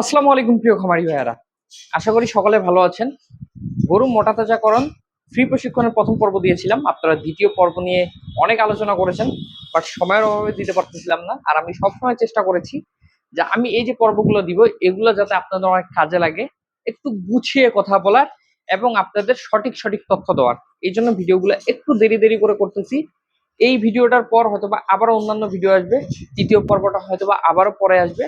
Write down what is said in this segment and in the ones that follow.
আসসালামু আলাইকুম প্রিয় খামারি ভাইয়ারা। আশা করি সকলে ভালো আছেন। গরু মোটা তাজাকরণ ফ্রি প্রশিক্ষণের প্রথম পর্ব দিয়েছিলাম। আপনারা দ্বিতীয় পর্ব নিয়ে অনেক আলোচনা করেছেন বাট সময়ের অভাবে দিতে পারতেছিলাম না। আর আমি সবসময় চেষ্টা করেছি যে আমি এই যে পর্বগুলো দিব, এগুলো যাতে আপনাদের অনেক কাজে লাগে, একটু গুছিয়ে কথা বলার এবং আপনাদের সঠিক সঠিক তথ্য দেওয়ার। এই জন্য ভিডিওগুলো একটু দেরি দেরি করে করতেছি। এই ভিডিওটার পর হয়তোবা আবারও অন্যান্য ভিডিও আসবে। তৃতীয় পর্বটা হয়তোবা আবারও পরে আসবে।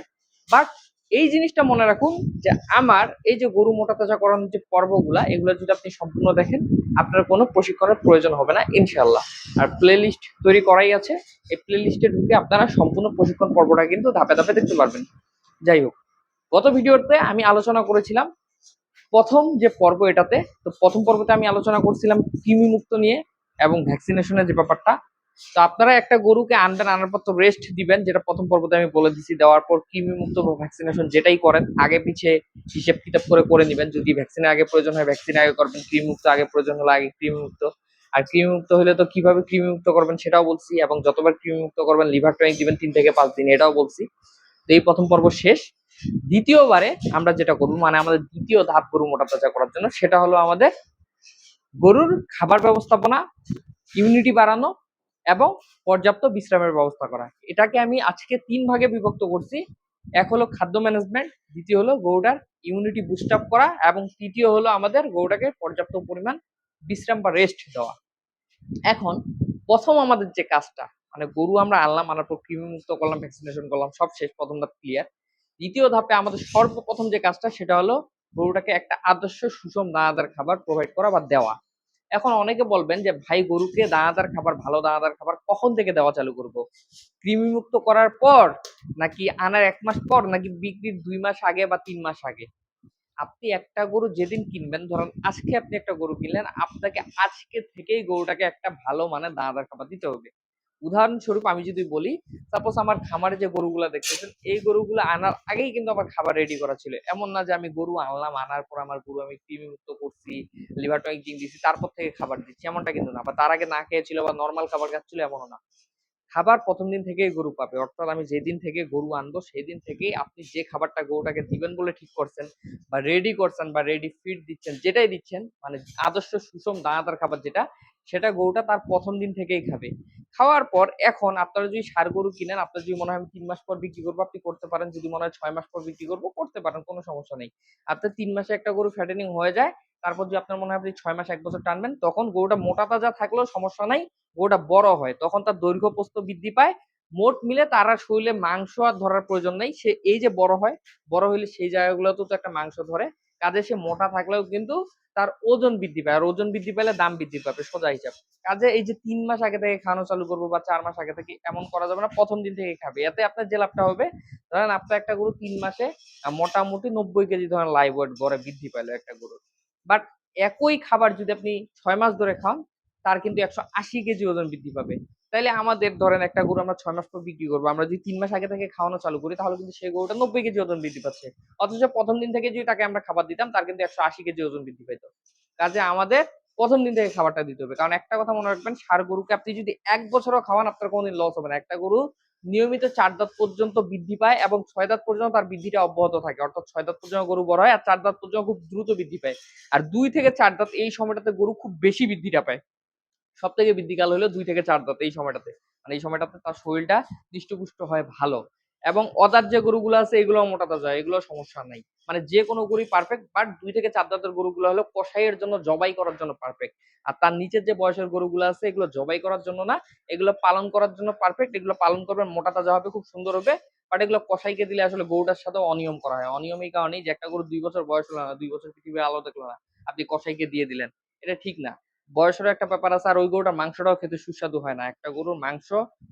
বাট এই জিনিসটা মনে রাখুন যে আমার এই যে গরু মোটা তাজাকরণ যে পর্বগুলা, এগুলো যদি আপনি সম্পূর্ণ দেখেন, আপনার কোনো প্রশিক্ষণের প্রয়োজন হবে না ইনশাল্লাহ আর প্লে লিস্ট তৈরি করাই আছে, এই প্লে লিস্টে ঢুকে আপনারা সম্পূর্ণ প্রশিক্ষণ পর্বটা কিন্তু ধাপে ধাপে দেখতে পারবেন। যাই হোক, গত ভিডিওতে আমি আলোচনা করেছিলাম প্রথম যে পর্ব এটাতে, তো প্রথম পর্বতে আমি আলোচনা করছিলাম কৃমি মুক্ত নিয়ে এবং ভ্যাকসিনেশনের যে ব্যাপারটা তো আপনারা একটা গরুকে আনবেন আনার পর তো রেস্ট দিবেন, যেটা প্রথম পর্বতে আমি বলে দিছি, দেওয়ার পর কৃমি মুক্ত ভ্যাকসিনেশন যেটাই করেন, আগে পিছে হিসেব কিতাব করে করে নেবেন। যদি ভ্যাকসিনের আগে প্রয়োজন হয় ভ্যাকসিন আগে করবেন কৃমি মুক্ত আগে প্রয়োজন হলে আগে কৃমি মুক্ত আর কৃমি মুক্ত হলে তো কীভাবে কৃমি মুক্ত করবেন সেটাও বলছি, এবং যতবার কৃমি মুক্ত করবেন লিভার টনিক দিবেন, তিন থেকে পাঁচ দিন, এটাও বলছি। তো এই প্রথম পর্ব শেষ। দ্বিতীয়বারে আমরা যেটা করব মানে আমাদের দ্বিতীয় ধাপ গরু মোটা তাজা করার জন্য, সেটা হলো আমাদের গরুর খাবার ব্যবস্থাপনা ইমিউনিটি বাড়ানো এবং পর্যাপ্ত বিশ্রামের ব্যবস্থা করা। এটাকে আমি আজকে তিন ভাগে বিভক্ত করছি। এক হলো খাদ্য ম্যানেজমেন্ট দ্বিতীয় হলো গরুটার ইমিউনিটি বুস্ট আপ করা এবং তৃতীয় হলো আমাদের গরুটাকে পর্যাপ্ত পরিমাণ বিশ্রাম বা রেস্ট দেওয়া। এখন প্রথম আমাদের যে কাজটা মানে গরু আমরা আনলাম আনার পর কৃমি মুক্ত করলাম ভ্যাকসিনেশন করলাম, সব শেষ, প্রথম ধাপ ক্লিয়ার দ্বিতীয় ধাপে আমাদের সর্বপ্রথম যে কাজটা, সেটা হলো গরুটাকে একটা আদর্শ সুষম দানাদার খাবার প্রোভাইড করা বা দেওয়া। এখন অনেকে বলবেন যে, ভাই, গরুকে দানাদার খাবার, ভালো দানাদার খাবার কখন থেকে দেওয়া চালু করব? কৃমি মুক্ত করার পর নাকি আনার এক মাস পর নাকি বিক্রির দুই মাস আগে বা তিন মাস আগে? আপনি একটা গরু যেদিন কিনবেন, ধরেন আজকে আপনি একটা গরু কিনলেন, আপনাকে আজকে থেকেই গরুটাকে একটা ভালো মানে দানাদার খাবার দিতে হবে। উদাহরণস্বরূপ আমি যদি বলি সাপোজ আমার খামারে যে গরুগুলা দেখতেছেন, এই গরুগুলো আনার আগেই কিন্তু আমার খাবার রেডি করা ছিল। এমন না যে আমি গরু আনলাম, আনার পর আমার গরু আমি কৃমি মুক্ত করছি লিভার টনিক দিচ্ছি তারপর থেকে খাবার দিচ্ছি, এমনটা কিন্তু না। বা তার আগে না খেয়েছিল বা নর্মাল খাবার খাচ্ছিল এমনও না। খাবার প্রথম দিন থেকেই গরু পাবে। অর্থাৎ আমি যেদিন থেকে গরু আনব সেই দিন থেকেই আপনি যে খাবারটা গরুটাকে দিবেন বলে ঠিক করছেন, বা রেডি করছেন, বা রেডি ফিড দিচ্ছেন, যেটাই দিচ্ছেন মানে আদর্শ সুষম দানাদার খাবার যেটা সেটা গরুটা তার প্রথম দিন থেকেই খাবে। খাওয়ার পর এখন আপনারা যদি সার গরু কিনেন, আপনার যদি মনে হয় আমি তিন মাস পর বিক্রি করব, আপনি করতে পারেন। যদি মনে হয় ছয় মাস পর বিক্রি করব, করতে পারেন, কোনো সমস্যা নেই। আপনার তিন মাসে একটা গরু ফ্যাটেনিং হয়ে যায়, তারপর যদি আপনার মনে হয় আপনি ছয় মাস এক বছর টানবেন, তখন গরুটা মোটা তাজা থাকলেও সমস্যা নাই, গরুটা বড় হয়। তখন তার দৈর্ঘ্য প্রস্থ বৃদ্ধি পায়। মোট মিলে তার শরীরে মাংস আর ধরার প্রয়োজন নেই। সে এই যে বড় হয়, বড় হইলে সেই জায়গাগুলোতেও তো একটা মাংস ধরে। কাজে সে মোটা থাকলেও কিন্তু তার ওজন বৃদ্ধি পায়। আর ওজন বৃদ্ধি পেলে দাম বৃদ্ধি পাবে, সোজা হিসাব। কাজে এই যে তিন মাস আগে থেকে খাওয়ানো চালু করব বা চার মাস আগে থেকে এমন করা যাবে না, প্রথম দিন থেকে খাবে। এতে আপনার যে লাভটা হবে, ধরেন আপনার একটা গরু তিন মাসে মোটামুটি নব্বই কেজি ধরেন লাইভ ওয়েট গড়ে বৃদ্ধি পাইলো একটা গরুর। বাট একই খাবার যদি আপনি ছয় মাস ধরে খান তার কিন্তু একশো আশি কেজি ওজন বৃদ্ধি পাবে। তাইলে আমাদের ধরেন একটা গরু আমরা ছয় মাস পর বিক্রি করব, আমরা যদি তিন মাস আগে থেকে খাওয়ানো চালু করি, তাহলে কিন্তু সেই গরুটা নব্বই কেজি ওজন বৃদ্ধি পাচ্ছে। অথচ প্রথম দিন থেকে যদি তাকে আমরা খাবার দিতাম, তার কিন্তু একশো আশি কেজি ওজন বৃদ্ধি পেত কাজে আমাদের প্রথম দিন থেকে খাবারটা দিতে হবে। কারণ একটা কথা মনে রাখবেন, সার গরুকে আপনি যদি এক বছরও খাওয়ান, আপনার কোনোদিন লস হবে না। একটা গরু নিয়মিত চার দাঁত পর্যন্ত বৃদ্ধি পায় এবং ছয় দাঁত পর্যন্ত তার বৃদ্ধিটা অব্যাহত থাকে। অর্থাৎ ছয় দাঁত পর্যন্ত গরু বড় হয় আর চার দাঁত পর্যন্ত খুব দ্রুত বৃদ্ধি পায়। আর দুই থেকে চার দাঁত এই সময়টাতে গরু খুব বেশি বৃদ্ধিটা পায়। সব থেকে বৃদ্ধিকাল হলো দুই থেকে চার দাঁত এই সময়টাতে। মানে এই সময়টাতে তার শরীরটা হৃষ্টপুষ্ট হয় ভালো। এবং অদার যে গরুগুলো আছে এগুলো মোটা তাজা এগুলো সমস্যা নাই। মানে যে কোনো গরুই পারফেক্ট বাট দুই থেকে চার দাঁতের গরুগুলো হলো কষাইয়ের জন্য, জবাই করার জন্য পারফেক্ট আর তার নিচের যে বয়সের গরুগুলো আছে, এগুলো জবাই করার জন্য না, এগুলো পালন করার জন্য পারফেক্ট এগুলো পালন করবেন মোটা তাজা হবে, খুব সুন্দর হবে। বাট এগুলো কষাইকে দিলে আসলে গরুটার সাথে অনিয়ম করা হয়। অনিয়ম এই কারণেই যে একটা গরু দুই বছর বয়স হলো না, দুই বছর পৃথিবীর আলো দেখল না, আপনি কষাইকে দিয়ে দিলেন। এটা ঠিক না। বয়সেরও একটা ব্যাপার আছে, আর ওই গরুটার মাংসটাও খেতে সুস্বাদু হয় না। একটা গরুর মাংস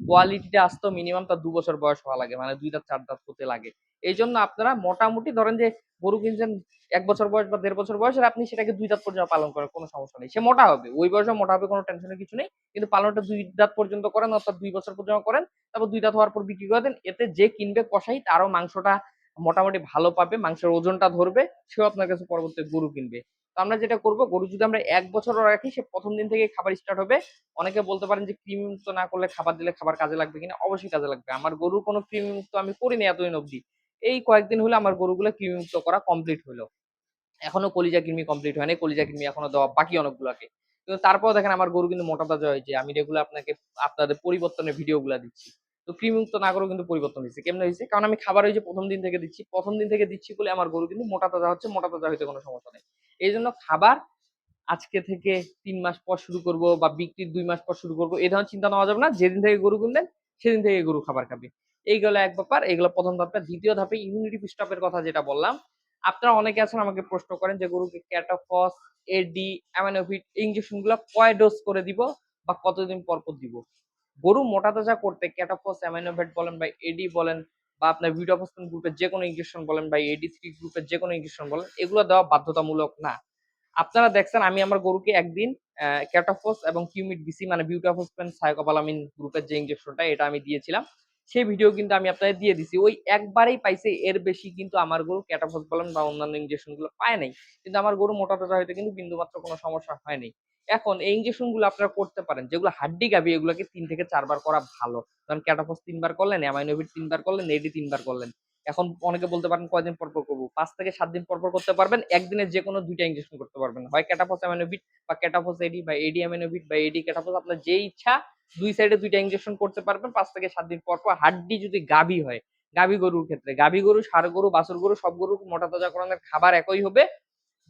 কোয়ালিটিটা আসতো মিনিমাম তার দু বছর বয়স হওয়া লাগে মানে দুই দাঁত, চার দাঁত হতে লাগে। এই জন্য আপনারা মোটামুটি ধরেন যে গরু কিনছেন এক বছর বয়স বা দেড় বছর বয়স আর আপনি সেটাকে দুই দাঁত পর্যন্ত পালন করেন, কোনো সমস্যা নেই। সে মোটা হবে, ওই বয়সে মোটা হবে, কোনো টেনশনের কিছু নেই। কিন্তু পালনটা দুই দাঁত পর্যন্ত করেন, অর্থাৎ দুই বছর পর্যন্ত করেন, তারপর দুই দাঁত হওয়ার পর বিক্রি করে দেন। এতে যে কিনবে কষাই, তারও মাংসটা মোটামুটি ভালো পাবে, মাংসের ওজনটা ধরবে, সেও আপনার কাছে পরবর্তী গরু কিনবে। তো আমরা যেটা করব, গরু যদি আমরা এক বছরও রাখি, সে প্রথম দিন থেকে খাবার স্টার্ট হবে। অনেকে বলতে পারেন যে কৃমি মুক্ত না করলে খাবার দিলে খাবার কাজে লাগবে কিনা? অবশ্যই কাজে লাগবে। আমার গরুর কোনো কৃমি মুক্ত আমি করিনি এতদিন অবধি। এই কয়েকদিন হলো আমার গরুগুলো কৃমিমুক্ত করা কমপ্লিট হলো। এখনও কলিজা কৃমি কমপ্লিট হয়নি, কলিজা কৃমি এখনও দেওয়া বাকি অনেকগুলোকে। কিন্তু তারপর দেখেন, আমার গরু কিন্তু মোটা তাজা হয়েছে। আমি রেগুলার আপনাকে, আপনাদের পরিবর্তনের ভিডিওগুলো দিচ্ছি। তো কৃমিমুক্ত না করেও কিন্তু পরিবর্তন হয়েছে। কেমন হয়েছে? কারণ আমি খাবার ওই যে প্রথম দিন থেকে দিচ্ছি, প্রথম দিন থেকে দিচ্ছি বলে আমার গরু কিন্তু মোটা তাজা হচ্ছে, মোটা তাজা হইতে কোনো সমস্যা নেই। এই জন্য খাবার আজকে থেকে তিন মাস পর শুরু করব বা বিক্রির দুই মাস পর শুরু করব, এই ধরনের চিন্তা নেওয়া যাবে না। যেদিন থেকে গরু কিনলেন সেদিন থেকে গরু খাবার খাবে। এইগুলো এক ব্যাপার এগুলো প্রথম ধাপটা দ্বিতীয় ধাপে ইমিউনিটি পুস্টাপের কথা যেটা বললাম, আপনারা অনেকে আছেন আমাকে প্রশ্ন করেন যে গরুকে ক্যাটাফস এডি অ্যামানোভিট ইঞ্জেকশনগুলো কয় ডোজ করে দিব বা কতদিন পর পর দিব? গরু মোটা তাজা করতে ক্যাটাফস অ্যামাইনোভেট বলেন বা এডি বলেন বা আপনার ভিডিওফসন গ্রুপের যে কোনো ইঞ্জেকশন বলেন বা এডি থ্রি গ্রুপের যে কোনো ইঞ্জেকশন বলেন, এগুলো দেওয়া বাধ্যতামূলক না। আপনারা দেখছেন আমি আমার গরুকে একদিন ক্যাটাফস এবং কিউমিট বিসি মানে বিউটাফসপেন সাইকোপালামিন গ্রুপের যে ইঞ্জেকশনটা এটা আমি দিয়েছিলাম। সেই ভিডিও কিন্তু আমি আপনাদের দিয়ে দিছি। ওই একবারেই পাইছে, এর বেশি কিন্তু আমার গরু ক্যাটাফস বলেন বা অন্যান্য ইঞ্জেকশনগুলো পায় নাই। কিন্তু আমার গরু মোটা টোটা হয়তো কিন্তু বিন্দুমাত্র কোনো সমস্যা হয় নাই। এখন এই ইঞ্জেকশনগুলো আপনারা করতে পারেন। যেগুলো হাড্ডি গাবি, এগুলোকে তিন থেকে চারবার করা ভালো। কারণ ক্যাটাফস তিনবার করলেন অ্যামাইনোভিট তিনবার করলেন এডি তিনবার করলেন। এখন অনেকে বলতে পারেন কয়দিন পর পর করব। পাঁচ থেকে সাত দিন পর পর করতে পারবেন, একদিনে যে কোনো দুইটা ইঞ্জেকশন করতে পারবেন। হয় ক্যাটাফস অ্যামাইনোভিট বা ক্যাটাফস এডি বা এডি অ্যামাইনোভিট বা এডি ক্যাটাফস আপনার যে ইচ্ছা, দুই সাইডে দুইটা ইঞ্জেকশন করতে পারবেন পাঁচ থেকে সাত দিন পর পর। হাড্ডি যদি গাভী হয়, গাভী গরুর ক্ষেত্রে, গাভী গরু ষাঁড় গরু, বাছুর গরু, সব গরু মোটা তাজাকরণের খাবার একই হবে।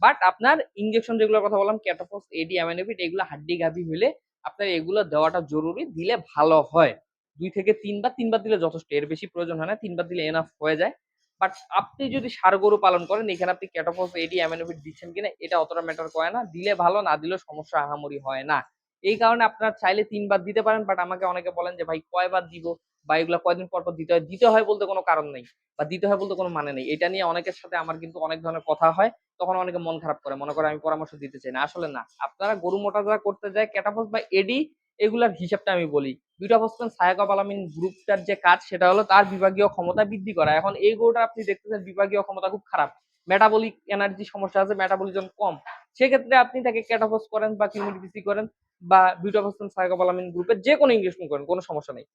বাট আপনার ইঞ্জেকশন যেগুলোর কথা বললাম ক্যাটাফস এডি অ্যামাইনোভিট এগুলো হাড্ডি গাভী হলে আপনার এগুলো দেওয়াটা জরুরি, দিলে ভালো হয়। দুই থেকে তিনবার তিনবার দিলে যথেষ্ট। এর বেশি প্রয়োজন হয় না, তিনবার দিলে এনাফ হয়ে যায়। বাট আপনি যদি ষাঁড় গরু পালন করেন, এখানে আপনি ক্যাটাফস এডি অ্যামাইনোভিট দিচ্ছেন কিনা, এটা অতটা ম্যাটার করে না। দিলে ভালো, না দিলেও সমস্যা আহামরি হয় না। এই কারণে আপনার চাইলে তিনবার দিতে পারেন বাট আমাকে অনেকে বলেন যে, ভাই, কয়বার দিব? বা এগুলো কয়দিন পর পর দিতে হয়? দিতে হয় বলতে কোনো কারণ নেই। বা দিতে হয় বলতে কোনো মানে নেই। এটা নিয়ে অনেকের সাথে আমার কিন্তু অনেক ধরনের কথা হয়, তখন অনেকে মন খারাপ করে। মনে করে আমি পরামর্শ দিতে চাই না। আসলে না। আপনারা গরু মোটা যারা করতে যায় ক্যাটাফস বা এডি এগুলার হিসাবটা আমি বলি। বিউটাফসপেন সায়াকোপালামিন গ্রুপটার যে কাজ, সেটা হলো তার বিভাগীয় ক্ষমতা বৃদ্ধি করা। এখন এই গরুটা আপনি দেখতেছেন বিভাগীয় ক্ষমতা খুব খারাপ। মেটাবলিক এনার্জি সমস্যা আছে মেটাবলিজম কম। সেক্ষেত্রে আপনি তাকে ক্যাটাফস করেন বা কিউমিডিসি করেন বা বিউটাফসপেন সাইকোপালামিন গ্রুপের যে কোনো ইঞ্জেকশন করেন, কোনো সমস্যা নেই।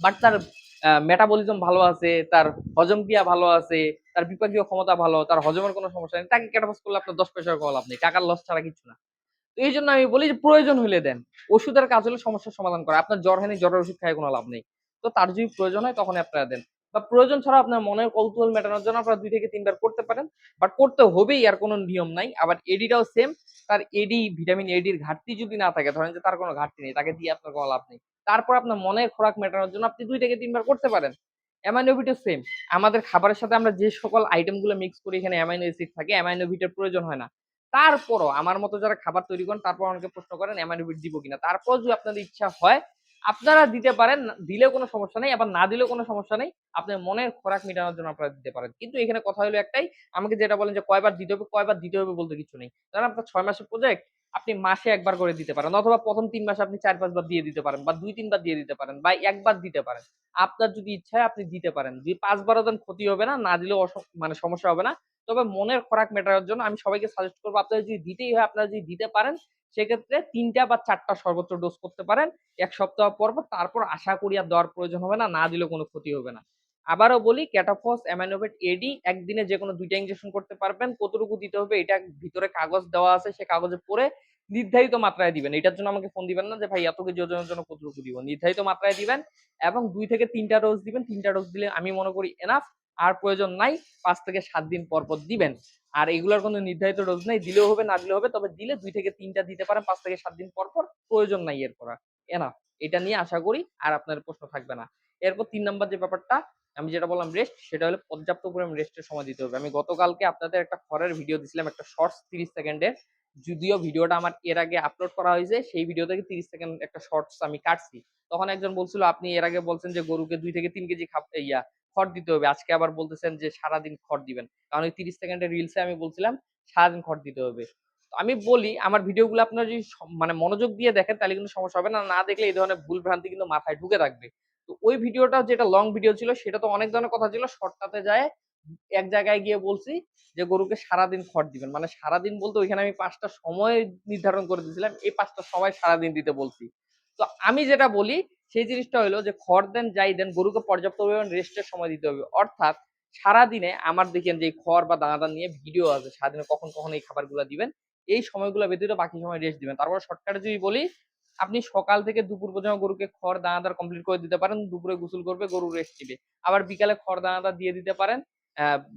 বাট তার মেটাবলিজম ভালো আছে, তার হজম ক্রিয়া ভালো আছে, তার বিপাকীয় ক্ষমতা ভালো, তার হজমের কোনো সমস্যা নেই। তাকে ক্যাটাফস করলে আপনার দশ পয়সার কোনো লাভ নেই। টাকার লস ছাড়া কিছু না। এই জন্য আমি বলি যে প্রয়োজন হলে দেন। ওষুধের কাজ হলে সমস্যার সমাধান করা। আপনার জ্বর হয়নি, জ্বরের ওষুধ খায় কোনো লাভ নেই। তো তার যদি প্রয়োজন হয় তখন আপনারা দেন। বা প্রয়োজন ছাড়া আপনার মনের কৌতূহল মেটানোর জন্য আপনারা দুই থেকে তিনবার করতে পারেন। বাট করতে হবেই, আর কোনো নিয়ম নাই। আবার এডিটাও সেম তার এডি, ভিটামিন এডির ঘাটতি যদি না থাকে, ধরেন যে তার কোনো ঘাটতি নেই, তাকে দিয়ে আপনার কোনো লাভ নেই। তারপর আপনার মনের খোরাক মেটানোর জন্য আপনি দুই থেকে তিনবার করতে পারেন। অ্যামাইনোভিটও সেম আমাদের খাবারের সাথে আমরা যে সকল আইটেমগুলো মিক্স করি, এখানে অ্যামাইনো অ্যাসিড থাকে অ্যামাইনোভিটের প্রয়োজন হয় না। তারপরও আমার মতো যারা খাবার তৈরি করেন, তারপর অনেকে প্রশ্ন করেন অ্যামাইনোভিট দিব কিনা? তারপর যদি আপনাদের ইচ্ছা হয়, আপনারা দিতে পারেন দিলে কোনো সমস্যা নেই, আবার না দিলেও কোনো সমস্যা নেই, আপনার মনের খোরাক মেটানোর জন্য আপনারা দিতে পারেন। কিন্তু এখানে কথা হলো একটাই, আমাকে যেটা বলেন যে, কয়বার দিতে হবে, কয়বার দিতে হবে? বলতে কিছু নেই। কারণ আপনার ছয় মাসের প্রজেক্ট আপনি মাসে একবার করে দিতে পারেন। অথবা প্রথম তিন মাসে আপনি চার, পাঁচবার দিয়ে দিতে পারেন বা দুই, তিনবার দিয়ে দিতে পারেন বা একবার দিতে পারেন। আপনার যদি ইচ্ছা হয় আপনি দিতে পারেন। যদি পাঁচবারও দেন ক্ষতি হবে না না দিলেও মানে সমস্যা হবে না। তবে মনের খোরাক মেটানোর জন্য আমি সবাইকে সাজেস্ট করব আপনারা যদি দিতেই হয়, আপনারা যদি দিতে পারেন, সেক্ষেত্রে তিনটা বা চারটা সর্বোচ্চ ডোজ করতে পারেন। এক সপ্তাহ পর পর, তারপর আশা করি আর দেওয়ার প্রয়োজন হবে না না দিলেও কোনো ক্ষতি হবে না। আবারও বলি ক্যাটাফস অ্যামাইনোভেট এডি একদিনে যে কোনো দুইটা ইঞ্জেকশন করতে পারবেন। কতটুকু দিতে হবে, এটা ভিতরে কাগজ দেওয়া আছে, সে কাগজে পড়ে নির্ধারিত মাত্রায় দিবেন। এটার জন্য আমাকে ফোন দিবেন না যে, ভাই এত কেজি ওজনের জন্য কতটুকু দিব? নির্ধারিত মাত্রায় দিবেন এবং দুই থেকে তিনটা ডোজ দিবেন। তিনটা ডোজ দিলে আমি মনে করি এনাফ আর প্রয়োজন নাই, পাঁচ থেকে সাত দিন পর পর দিবেন। আর এগুলোর কোনো নির্ধারিত ডোজ নাই, দিলেও হবে, না দিলেও হবে, তবে দিলে দুই থেকে তিনটা দিতে পারেন, পাঁচ থেকে সাত দিন পর পর প্রয়োজন নাই এর করা এনাফ এটা নিয়ে আশা করি আর আপনার প্রশ্ন থাকবে না। এরপর তিন নাম্বার যে ব্যাপারটা, আমি যেটা বললাম রেস্ট সেটা হলো পর্যাপ্ত পরিমাণ রেস্টের সময় দিতে হবে। আমি গতকালকে আপনাদের একটা খড়ের ভিডিও দিছিলাম, একটা শর্টস তিরিশ সেকেন্ডের যদিও ভিডিওটা আমার এর আগে আপলোড করা হয়েছে, সেই ভিডিও থেকে তিরিশ সেকেন্ড একটা শর্টস আমি কাটছি। তখন একজন বলছিল, আপনি এর আগে বলছেন যে গরুকে দুই থেকে তিন কেজি খাপ, ইয়া, খড় দিতে হবে। আজকে আবার বলতেছেন যে সারাদিন খড় দিবেন। কারণ ওই তিরিশ সেকেন্ডের রিলসে আমি বলছিলাম, সারাদিন খড় দিতে হবে। আমি বলি, আমার ভিডিওগুলো আপনারা যদি মানে মনোযোগ দিয়ে দেখেন, তাহলে কিন্তু সমস্যা হবে না। না দেখলে এই ধরনের ভুল ভ্রান্তি কিন্তু মাথায় ঢুকে থাকবে। তো ওই ভিডিওটা যেটা লং ভিডিও ছিল, সেটা তো অনেক ধরনের কথা ছিল। শর্টটাতে যায় এক জায়গায় গিয়ে বলছি যে, গরুকে সারাদিন খড় দিবেন। মানে সারাদিন বলতে ওইখানে আমি পাঁচটা সময় নির্ধারণ করে দিয়েছিলাম। এই পাঁচটা সময় সারাদিন দিতে বলছি। তো আমি যেটা বলি, সেই জিনিসটা হলো যে, খড় দেন, যাই দেন, গরুকে পর্যাপ্ত পরিমাণ রেস্টের সময় দিতে হবে। অর্থাৎ সারাদিনে আমার দেখেন যে খড় বা দানাদার নিয়ে ভিডিও আছে, সারাদিনে কখন কখন এই খাবারগুলো দিবেন, এই সময়গুলো ব্যতীত বাকি সময় রেস্ট দিবেন। তারপর শর্টকাটে যদি বলি, আপনি সকাল থেকে দুপুর পর্যন্ত গরুকে খড়, দানাদার কমপ্লিট করে দিতে পারেন, দুপুরে গোসল করবে, গরু রেস্ট দিবে আবার বিকালে খড়, দানাদার দিয়ে দিতে পারেন।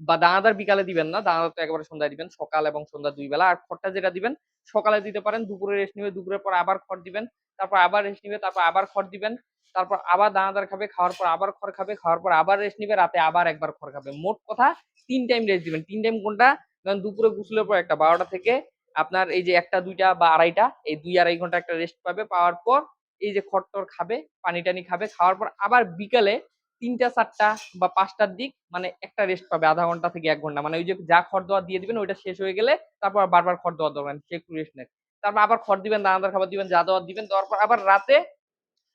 বা দানাদার বিকালে দিবেন না। দানাদার তো একেবারে সন্ধ্যায় দিবেন, সকাল এবং সন্ধ্যা দুই বেলা। আর খড়টা যেটা দিবেন, সকালে দিতে পারেন, দুপুরে রেস্ট নিবে দুপুরের পর আবার খড় দিবেন, তারপর আবার রেস্ট নিবে, তারপর আবার খড় দিবেন, তারপর আবার দানাদার খাবে, খাওয়ার পর আবার খড় খাবে, খাওয়ার পর আবার রেস্ট নিবে, রাতে আবার একবার খড় খাবে। মোট কথা তিন টাইম রেস্ট দিবেন। তিন টাইম কোনটা? ধরেন দুপুরে গোসলের পর একটা, বারোটা থেকে আপনার এই যে একটা, দুইটা বা আড়াইটা, এই দুই আড়াই ঘণ্টা একটা রেস্ট পাবে। পাওয়ার পর এই যে খড়টর খাবে, পানি টানি খাবে, খাওয়ার পর আবার বিকালে তিনটা, চারটা বা পাঁচটার দিক মানে একটা রেস্ট পাবে আধা ঘণ্টা থেকে এক ঘণ্টা। মানে ওই যে যা খড় দেওয়া দিয়ে দিবেন ওইটা শেষ হয়ে গেলে তারপর বারবার খড় দেওয়া দরকার সে একটু রেস্ট নেয় তারপর আবার খড় দিবেন, দানাদার খাবার দিবেন, যা দেওয়ার দিবেন, দেওয়ার পর আবার রাতে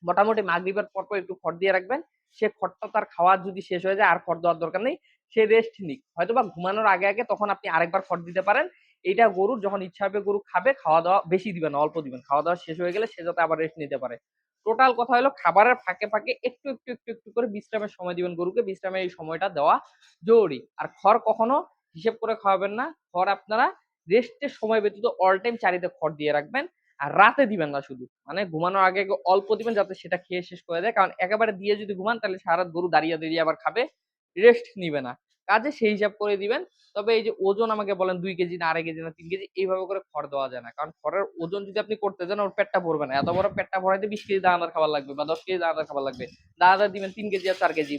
মোটামুটি মাগরিবের পর পর একটু খড় দিয়ে রাখবেন। সে খড়টা তার খাওয়া যদি শেষ হয়ে যায় আর খড় দেওয়ার দরকার নেই। সে রেস্ট নিক। হয়তো বা ঘুমানোর আগে আগে তখন আপনি আরেকবার খড় দিতে পারেন। এইটা গরুর যখন ইচ্ছা হবে গরু খাবে, খাওয়া দাওয়া বেশি দিবেন, অল্প দিবেন। খাওয়া দাওয়া শেষ হয়ে গেলে সে যাতে আবার রেস্ট নিতে পারে। টোটাল কথা হলো খাবারের ফাঁকে ফাঁকে একটু একটু একটু একটু করে বিশ্রামের সময় দিবেন গরুকে। বিশ্রামের এই সময়টা দেওয়া জরুরি। আর খড় কখনো হিসেব করে খাওয়াবেন না। খড় আপনারা রেস্টের সময় ব্যতীত অল টাইম চারিতে খড় দিয়ে রাখবেন। আর রাতে দিবেন না শুধু। মানে ঘুমানোর আগে আগে অল্প দিবেন যাতে সেটা খেয়ে শেষ করে দেয়। কারণ একেবারে দিয়ে যদি ঘুমান তাহলে সারা গরু দাঁড়িয়ে দাঁড়িয়ে আবার খাবে রেস্ট নিবে না। কাজে সেই হিসাব করে দিবেন। তবে এই যে ওজন আমাকে বলেন দুই কেজি না আড়াই কেজি না তিন কেজি, এইভাবে করে খড় দেওয়া যায় না। কারণ খড়ের ওজন যদি আপনি করতে যান, ওর পেটটা ভরবে না। এত বড় পেটটা ভরাইতে বিশ কেজি দানাদার খাবার লাগবে বা দশ কেজি দানাদার খাবার লাগবে। দানাদার দিবেন তিন কেজি আর চার কেজি।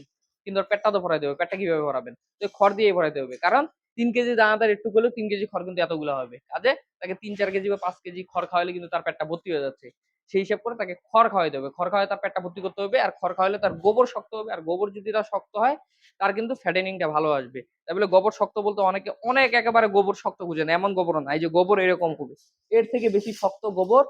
কিন্তু ওর পেটটা তো ভরাই দেবে পেটটা কীভাবে ভরাবেন? তো খড় দিয়ে ভরাইতে হবে। কারণ তিন কেজি দানাদার একটু হলেও তিন কেজি খড় কিন্তু এতগুলো হবে। কাজে তাকে তিন, চার কেজি বা পাঁচ কেজি খড় খাওয়ালে কিন্তু তার পেটটা ভর্তি হয়ে যাচ্ছে। সেই হিসাব করে তাকে খড় খাওয়াইতে হবে। খড় খাওয়াই তার পেটটা ভর্তি করতে হবে আর খড় খাওয়ালে তার গোবর শক্ত হবে। আর গোবর যদি তার শক্ত হয়, তার কিন্তু ফ্যাটেনিংটা ভালো আসবে। তাই বলে গোবর শক্ত বলতে অনেকে, অনেক একেবারে গোবর শক্ত বুঝেন, এমন গোবর না। এই যে গোবর এরকম হবে এর থেকে বেশি শক্ত গোবর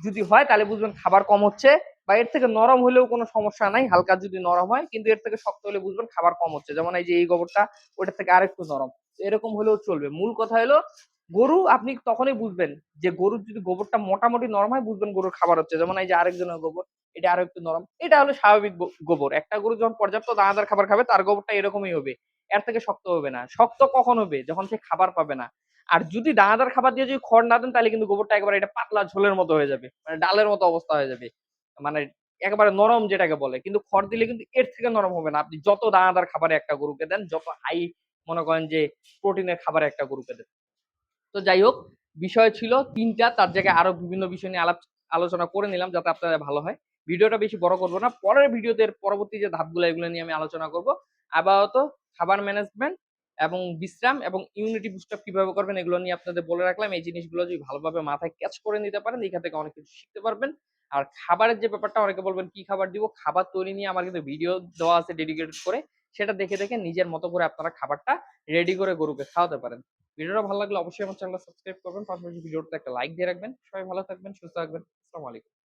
যদি হয়, তাহলে বুঝবেন খাবার কম হচ্ছে বা এর থেকে নরম হলেও কোনো সমস্যা নাই। হালকা যদি নরম হয়, কিন্তু এর থেকে শক্ত হলে বুঝবেন খাবার কম হচ্ছে। যেমন এই যে এই গোবরটা, ওটার থেকে আরেকটু নরম। এরকম হলেও চলবে। মূল কথা হলো গরু আপনি তখনই বুঝবেন যে গরুর যদি গোবরটা মোটামুটি নরম হয়, বুঝবেন গরুর খাবার হচ্ছে। যেমন এই যে আরেকজনের গোবর, এটা আরও একটু নরম। এটা হলো স্বাভাবিক গোবর। একটা গরু যখন পর্যাপ্ত দানাদার খাবার খাবে, তার গোবরটা এরকমই হবে। এর থেকে শক্ত হবে না। শক্ত কখন হবে? যখন সে খাবার পাবে না। আর যদি দানাদার খাবার দিয়ে যদি খড় না দেন, তাহলে কিন্তু গোবরটা একেবারে এটা পাতলা ঝোলের মতো হয়ে যাবে। মানে ডালের মতো অবস্থা হয়ে যাবে। মানে একেবারে নরম যেটাকে বলে। কিন্তু খড় দিলে কিন্তু এর থেকে নরম হবে না। আপনি যত দানাদার খাবারে একটা গরুকে দেন, যত হাই মনে করেন যে প্রোটিনের খাবারে একটা গরুকে দেন। তো যাই হোক, বিষয় ছিল তিনটা, তার জায়গায় আরও বিভিন্ন বিষয় নিয়ে আলাপ, আলোচনা করে নিলাম যাতে আপনাদের ভালো হয়। ভিডিওটা বেশি বড় করব না। পরের ভিডিওতে পরবর্তী যে ধাপগুলো, এগুলো নিয়ে আমি আলোচনা করব। আপাতত খাবার ম্যানেজমেন্ট এবং বিশ্রাম এবং ইমিউনিটি বুস্ট কীভাবে করবেন, এগুলো নিয়ে আপনাদের বলে রাখলাম। এই জিনিসগুলো যদি ভালোভাবে মাথায় ক্যাচ করে নিতে পারেন এখান থেকে অনেক কিছু শিখতে পারবেন। আর খাবারের যে ব্যাপারটা, অনেকে বলবেন, কি খাবার দিব? খাবার তৈরি নিয়ে আমার কিন্তু ভিডিও দেওয়া আছে ডেডিকেটেড করে। সেটা দেখে দেখে নিজের মতো করে আপনারা খাবারটা রেডি করে গরুকে খাওয়াতে পারেন। ভিডিওটা ভালো লাগলে অবশ্যই আমার চ্যানেলটা সাবস্ক্রাইব করবেন। পাশাপাশি ভিডিওটা একটা লাইক দিয়ে রাখবেন। সবাই ভালো থাকবেন, সুস্থ থাকবেন। আসসালামু আলাইকুম।